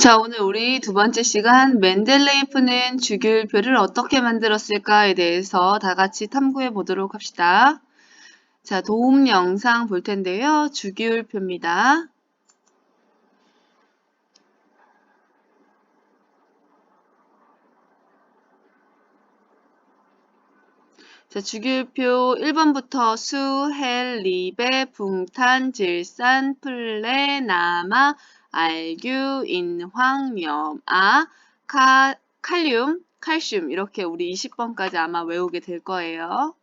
자, 오늘 우리 두 번째 시간 멘델레이프는 주기율표를 어떻게 만들었을까에 대해서 다 같이 탐구해 보도록 합시다. 자, 도움 영상 볼 텐데요. 주기율표입니다. 자, 주기율표 1번부터 수, 헬, 리베, 붕탄, 질산, 플레, 나마, 알규, 인 황, 염, 아, 카, 칼륨, 칼슘 이렇게 우리 20번까지 아마 외우게 될 거예요.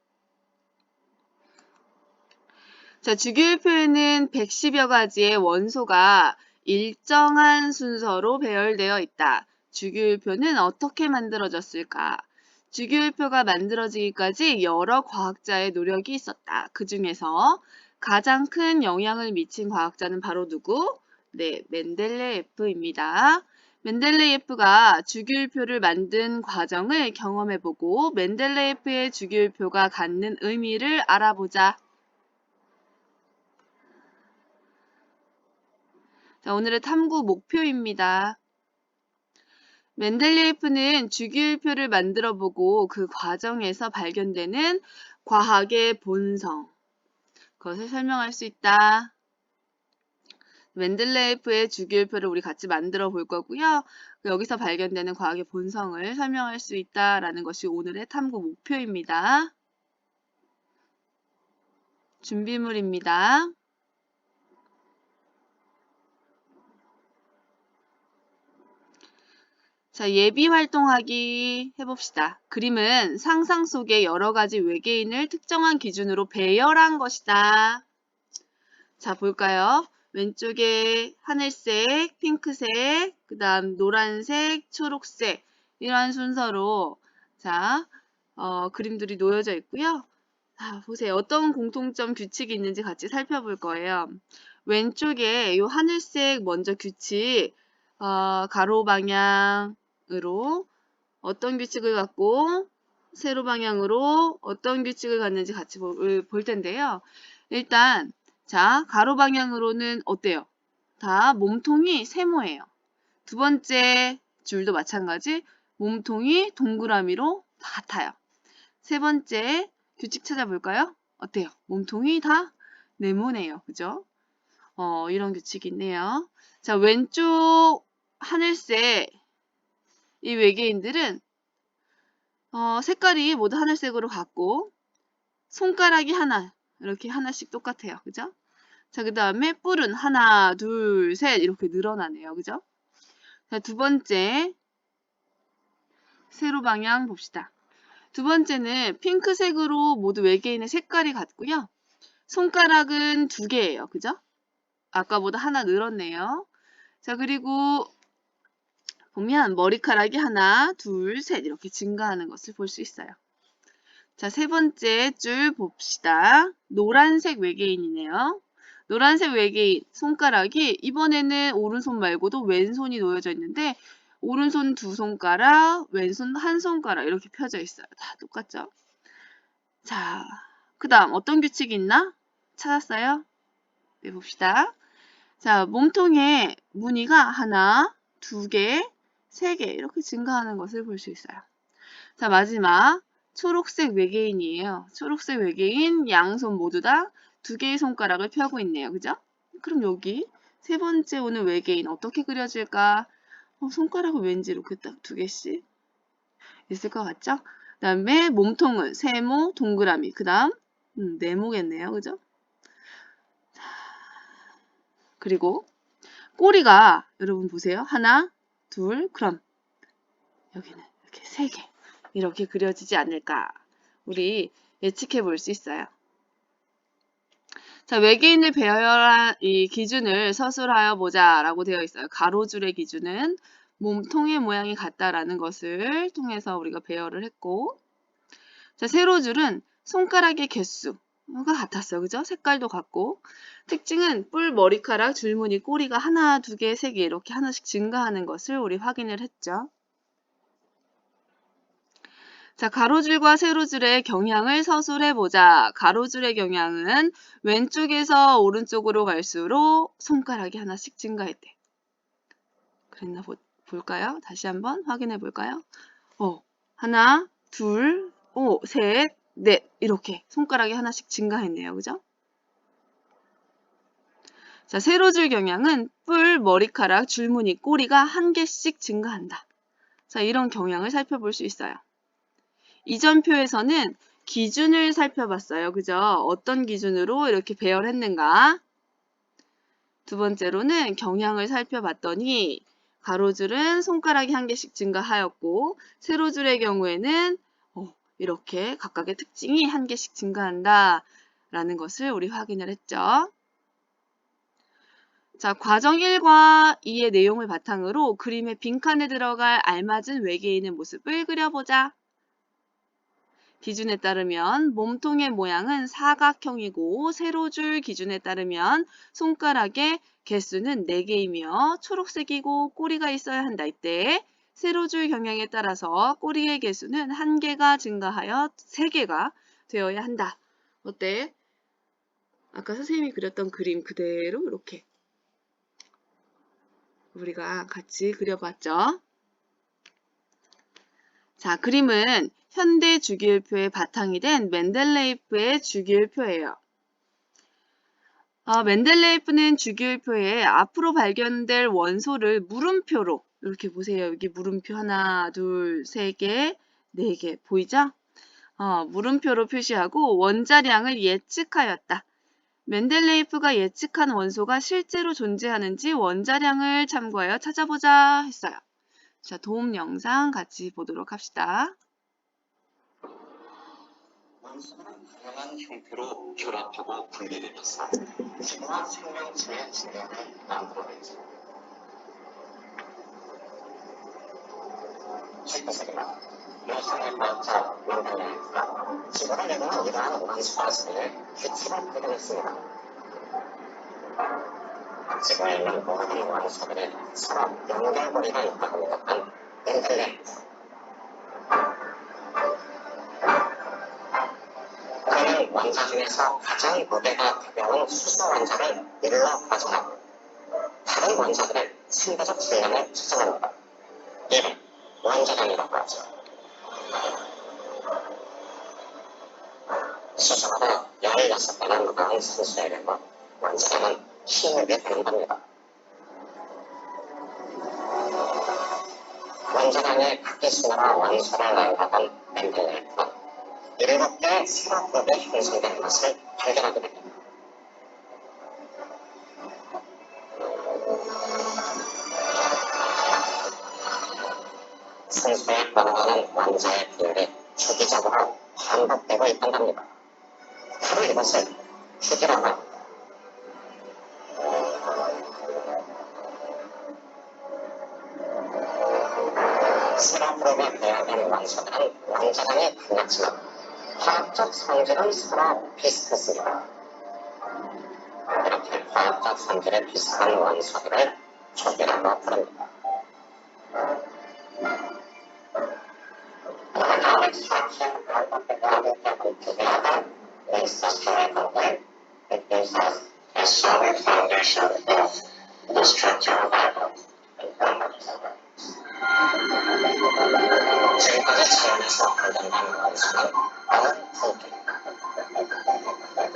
자, 주기율 표에는 110여 가지의 원소가 일정한 순서로 배열되어 있다. 주기율표는 어떻게 만들어졌을까? 주기율표가 만들어지기까지 여러 과학자의 노력이 있었다. 그 중에서 가장 큰 영향을 미친 과학자는 바로 누구? 네, 멘델레예프입니다. 멘델레예프가 주기율표를 만든 과정을 경험해보고 멘델레예프의 주기율표가 갖는 의미를 알아보자. 자, 오늘의 탐구 목표입니다. 멘델리예프는 주기율표를 만들어 보고 그 과정에서 발견되는 과학의 본성, 그것을 설명할 수 있다. 멘델레이프의 주기율표를 우리 같이 만들어 볼 거고요. 여기서 발견되는 과학의 본성을 설명할 수 있다라는 것이 오늘의 탐구 목표입니다. 준비물입니다. 자, 예비 활동하기 해봅시다. 그림은 상상 속의 여러 가지 외계인을 특정한 기준으로 배열한 것이다. 자, 볼까요? 왼쪽에 하늘색, 핑크색, 그 다음 노란색, 초록색 이러한 순서로 자, 어, 그림들이 놓여져 있고요. 자, 보세요. 어떤 공통점 규칙이 있는지 같이 살펴볼 거예요. 왼쪽에 이 하늘색 먼저 규칙, 어, 가로 방향, 으로 어떤 규칙을 갖고 세로 방향으로 어떤 규칙을 갖는지 같이 볼, 볼 텐데요. 일단 자 가로 방향으로는 어때요? 다 몸통이 세모예요. 두 번째 줄도 마찬가지 몸통이 동그라미로 다 같아요. 세 번째 규칙 찾아볼까요? 어때요? 몸통이 다 네모네요. 그죠? 어, 이런 규칙이 있네요. 자, 왼쪽 하늘색 이 외계인들은 어, 색깔이 모두 하늘색으로 같고 손가락이 하나 이렇게 하나씩 똑같아요. 그죠? 자, 그 다음에 뿔은 하나, 둘, 셋 이렇게 늘어나네요. 그죠? 자, 두 번째 세로 방향 봅시다. 두 번째는 핑크색으로 모두 외계인의 색깔이 같고요. 손가락은 두 개예요. 그죠? 아까보다 하나 늘었네요. 자, 그리고 보면 머리카락이 하나, 둘, 셋 이렇게 증가하는 것을 볼 수 있어요. 자, 세 번째 줄 봅시다. 노란색 외계인이네요. 노란색 외계인 손가락이 이번에는 오른손 말고도 왼손이 놓여져 있는데 오른손 두 손가락, 왼손 한 손가락 이렇게 펴져 있어요. 다 똑같죠? 자, 그 다음 어떤 규칙이 있나? 찾았어요? 네, 봅시다. 자, 몸통에 무늬가 하나, 두 개, 3개 이렇게 증가하는 것을 볼 수 있어요. 자 마지막 초록색 외계인이에요. 초록색 외계인 양손 모두 다 두 개의 손가락을 펴고 있네요. 그죠? 그럼 여기 세 번째 오는 외계인 어떻게 그려질까? 어, 손가락은 왠지 이렇게 딱 두 개씩 있을 것 같죠? 그 다음에 몸통은 세모, 동그라미, 그 다음 음, 네모겠네요. 그죠? 그리고 꼬리가 여러분 보세요. 하나, 둘, 그럼 여기는 이렇게 세 개 이렇게 그려지지 않을까 우리 예측해 볼 수 있어요. 자, 외계인을 배열한 이 기준을 서술하여 보자라고 되어 있어요. 가로줄의 기준은 몸통의 모양이 같다라는 것을 통해서 우리가 배열을 했고 자, 세로줄은 손가락의 개수 가 같았어요. 그죠? 색깔도 같고. 특징은 뿔, 머리카락, 줄무늬, 꼬리가 하나, 두 개, 세 개 이렇게 하나씩 증가하는 것을 우리 확인을 했죠. 자, 가로줄과 세로줄의 경향을 서술해 보자. 가로줄의 경향은 왼쪽에서 오른쪽으로 갈수록 손가락이 하나씩 증가했대. 그랬나 보, 볼까요? 다시 한번 확인해 볼까요? 어, 하나, 둘, 오, 셋, 넷 이렇게 손가락이 하나씩 증가했네요. 그죠? 자, 세로줄 경향은 뿔, 머리카락, 줄무늬, 꼬리가 한 개씩 증가한다. 자, 이런 경향을 살펴볼 수 있어요. 이전 표에서는 기준을 살펴봤어요. 그죠? 어떤 기준으로 이렇게 배열했는가? 두 번째로는 경향을 살펴봤더니 가로줄은 손가락이 한 개씩 증가하였고 세로줄의 경우에는 어, 이렇게 각각의 특징이 한 개씩 증가한다 라는 것을 우리 확인을 했죠. 자, 과정 1과 2의 내용을 바탕으로 그림의 빈칸에 들어갈 알맞은 외계인의 모습을 그려보자. 기준에 따르면 몸통의 모양은 사각형이고 세로줄 기준에 따르면 손가락의 개수는 4개이며 초록색이고 꼬리가 있어야 한다. 이때 세로줄 경향에 따라서 꼬리의 개수는 1개가 증가하여 3개가 되어야 한다. 어때? 아까 선생님이 그렸던 그림 그대로 이렇게 우리가 같이 그려봤죠. 자, 그림은 현대 주기율표의 바탕이 된 맨델레이프의 주기율표예요. 어, 맨델레이프는 주기율표에 앞으로 발견될 원소를 물음표로 이렇게 보세요. 여기 물음표 하나, 둘, 세 개, 네 개 보이죠? 어, 물음표로 표시하고 원자량을 예측하였다. 맨델레이프가 예측한 원소가 실제로 존재하는지 원자량을 참고하여 찾아보자 했어요. 자, 도움 영상 같이 보도록 합시다. 원소는 다양한 형태로 결합하고 분리되면서 지구와 생명체의 질량을 만들어내죠. 헬퍼스리가 모성의 과학자 멘델레이프가 지구를 내는 이러한 원소가 속에 규칙을 표현했습니다. 지구에 있는 모든 원소들이 서로 연결고리가 있다고 믿었던 멘델레이 프. 그는 원자 중에서 가장 무게가 가벼운 수소 원자를 일러 가져가고 다른 원자들의 상대적 질량을 측정합니다. 이를 원자량이라고 하죠. 수소보다 16배나 무거운 산소에 비해 원자량은 힘을 되는 겁니다. 원자량의 극기수나 원소를 나열하던 멘델레 세로 그룹이 형성되는 것을 발견하게 됩니다. 산소에 넘어가는 원자의 비율이 주기적으로 반복되고 있단답니다. 바로 이것을 주기라고 합니다. 세로 그룹에 배합된 원소들은 원자량이 달랐지만 화학적 성질은 서로 비슷했습니다. 이렇게 화학적 성질이 비슷한 원소들을 족이라고 부릅니다. Of the organic together is the chemical It gives us a solid foundation of the structure of atoms and properties of atoms. 지금까지 자연에서 발견된 원소는.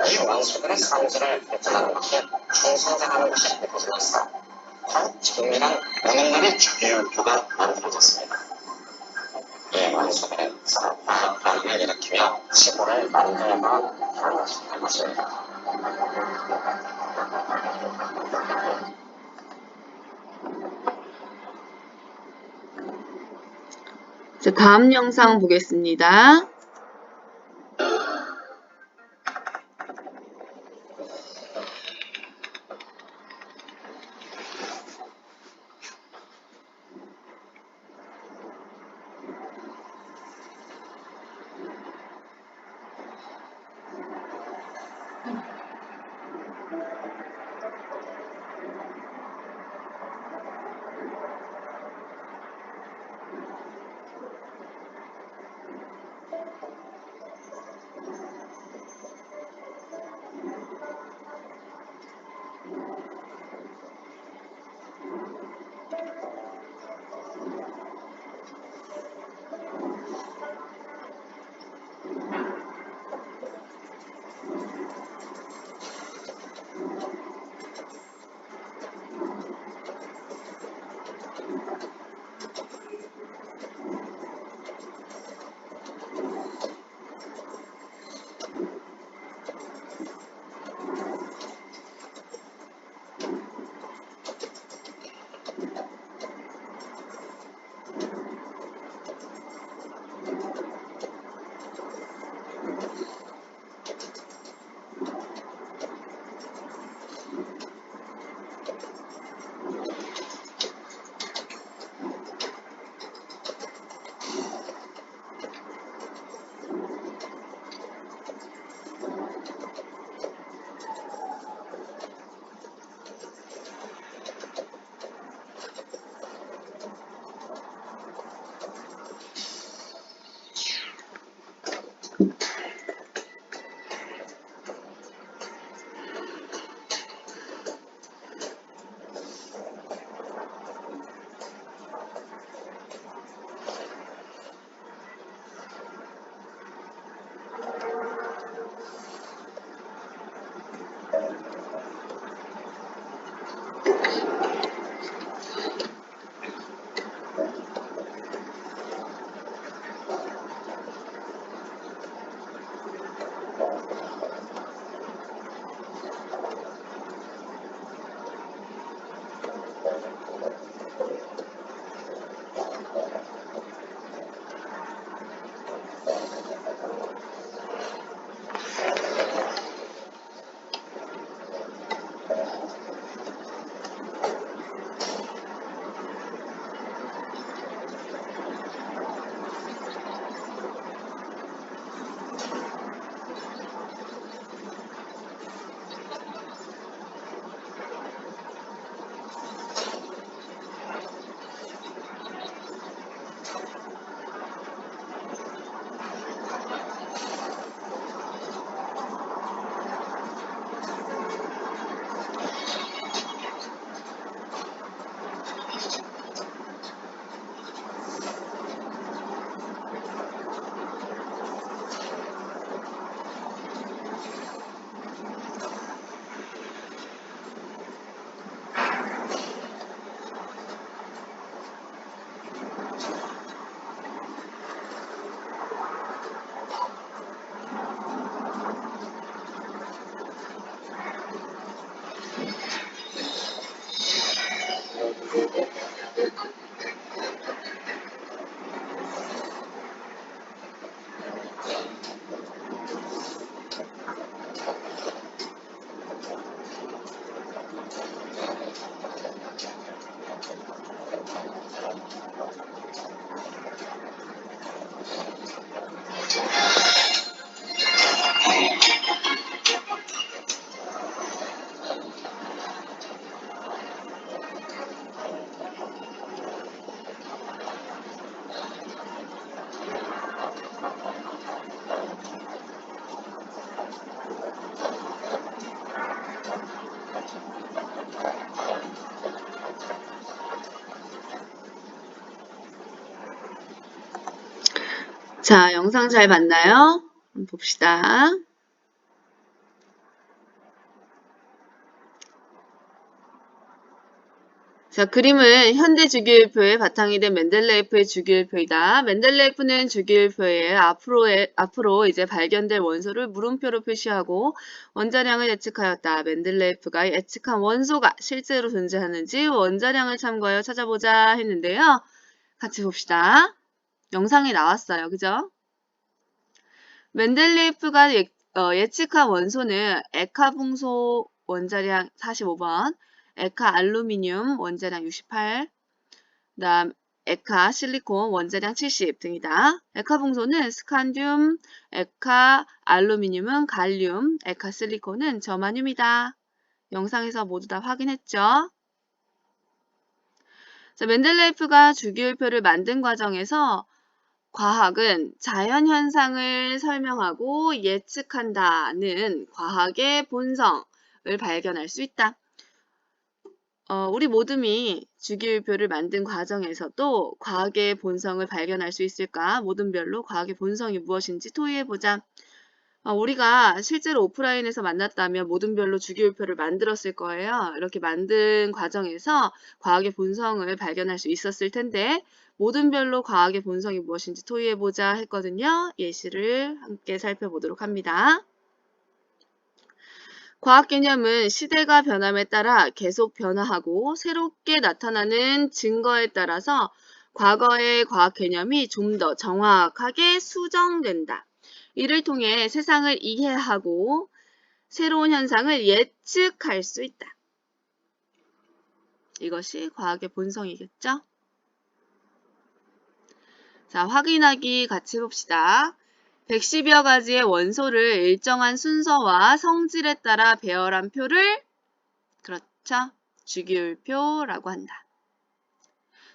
이 원소들의 성질을 결정하는 것이 중성장하는 것이 되어지면서 더욱 정밀한 오늘날의 주기율표가 만들어졌습니다. 이 원소들은 서로 반응을 일으키며 지구를 만들고 하는 것입니다. 자, 다음 영상 보겠습니다. 자, 영상 잘 봤나요? 봅시다. 자, 그림은 현대 주기율표의 바탕이 된 멘델레이프의 주기율표이다. 멘델레이프는 주기율표에 앞으로의, 앞으로 이제 발견될 원소를 물음표로 표시하고 원자량을 예측하였다. 멘델레이프가 예측한 원소가 실제로 존재하는지 원자량을 참고하여 찾아보자 했는데요. 같이 봅시다. 영상에 나왔어요. 그죠? 멘델레이프가 예, 어, 예측한 원소는 에카붕소 원자량 45번, 에카 알루미늄 원자량 68, 그다음 에카 실리콘 원자량 70 등이다. 에카 붕소는 스칸듐, 에카 알루미늄은 갈륨, 에카 실리콘은 저마늄이다. 영상에서 모두 다 확인했죠? 자, 멘델레이프가 주기율표를 만든 과정에서 과학은 자연 현상을 설명하고 예측한다는 과학의 본성을 발견할 수 있다. 어, 우리 모둠이 주기율표를 만든 과정에서도 과학의 본성을 발견할 수 있을까? 모둠별로 과학의 본성이 무엇인지 토의해보자. 어, 우리가 실제로 오프라인에서 만났다면 모둠별로 주기율표를 만들었을 거예요. 이렇게 만든 과정에서 과학의 본성을 발견할 수 있었을 텐데 모둠별로 과학의 본성이 무엇인지 토의해보자 했거든요. 예시를 함께 살펴보도록 합니다. 과학 개념은 시대가 변함에 따라 계속 변화하고 새롭게 나타나는 증거에 따라서 과거의 과학 개념이 좀 더 정확하게 수정된다. 이를 통해 세상을 이해하고 새로운 현상을 예측할 수 있다. 이것이 과학의 본성이겠죠? 자, 확인하기 같이 봅시다. 110여 가지의 원소를 일정한 순서와 성질에 따라 배열한 표를 그렇죠. 주기율표라고 한다.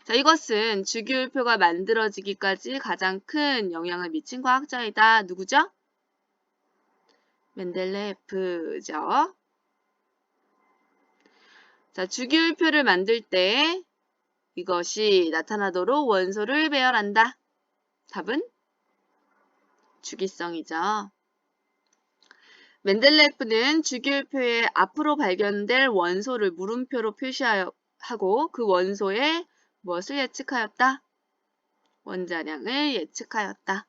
자, 이것은 주기율표가 만들어지기까지 가장 큰 영향을 미친 과학자이다. 누구죠? 멘델레프죠. 자, 주기율표를 만들 때 이것이 나타나도록 원소를 배열한다. 답은 주기성이죠. 멘델레프는 주기율표에 앞으로 발견될 원소를 물음표로 표시하고 그 원소의 무엇을 예측하였다? 원자량을 예측하였다.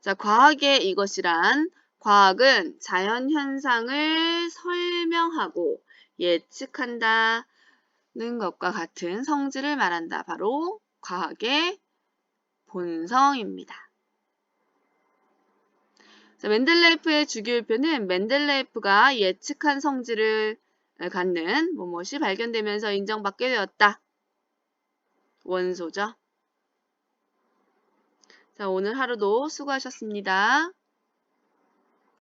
자, 과학의 이것이란 과학은 자연 현상을 설명하고 예측한다 는 것과 같은 성질을 말한다. 바로 과학의 본성입니다. 자, 멘델레이프의 주기율표는 멘델레이프가 예측한 성질을 갖는 무엇이 발견되면서 인정받게 되었다. 원소죠. 자, 오늘 하루도 수고하셨습니다.